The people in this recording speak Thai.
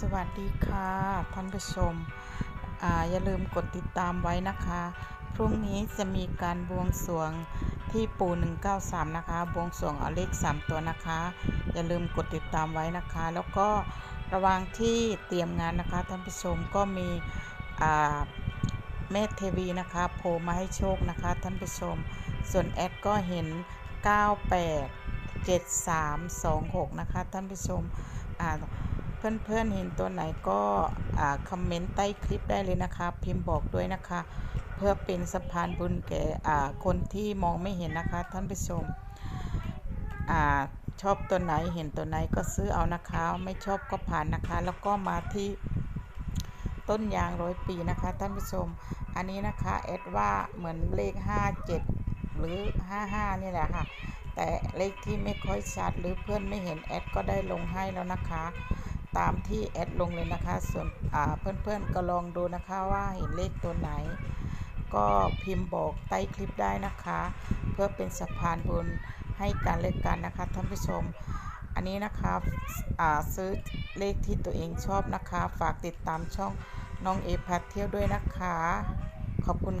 สวัสดีค่ะท่านผู้ชมออย่าลืมกดติดตามไว้นะคะ พรุ่งนี้จะมีการบวงสรวงที่ปู่193 นะคะ บวงสรวงเอาเลข 3 ตัวนะคะ อย่าลืมกดติดตามไว้นะคะ แล้วก็ระว่างที่เตรียมงานนะคะท่านผู้ชมก็มีแม่เทวีนะคะโผล่มาให้โชคนะคะท่านผู้ชม ส่วนแอดก็เห็น 98 7326 นะคะท่านผู้ชมอ่า เพื่อนๆเห็นตัวไหนก็คอมเมนต์ใต้คลิปได้เลยนะคะ พิมพ์บอกด้วยนะคะ เพื่อเป็นสะพานบุญแก่คนที่มองไม่เห็นนะคะ ท่านผู้ชมชอบตัวไหนเห็นตัวไหนก็ซื้อเอานะคะ ไม่ชอบก็ผ่านนะคะ แล้วก็มาที่ต้นยางร้อยปีนะคะ ท่านผู้ชม อันนี้นะคะแอดว่าเหมือนเลข 57 หรือ 55 นี่แหละค่ะ แต่เลขที่ไม่ค่อยชัดหรือเพื่อนไม่เห็นแอดก็ได้ลงให้แล้วนะคะ ตามที่แอดลงเลยนะคะ ส่วนเพื่อนๆก็ลองดูนะคะว่าเห็นเลขตัวไหน ก็พิมพ์บอกใต้คลิปได้นะคะ เพื่อเป็นสะพานบุญให้การเล่นกันนะคะท่านผู้ชม อันนี้นะคะซื้อเลขที่ตัวเองชอบนะคะ ฝากติดตามช่องน้องเอพัทเที่ยวด้วยนะคะ ขอบคุณ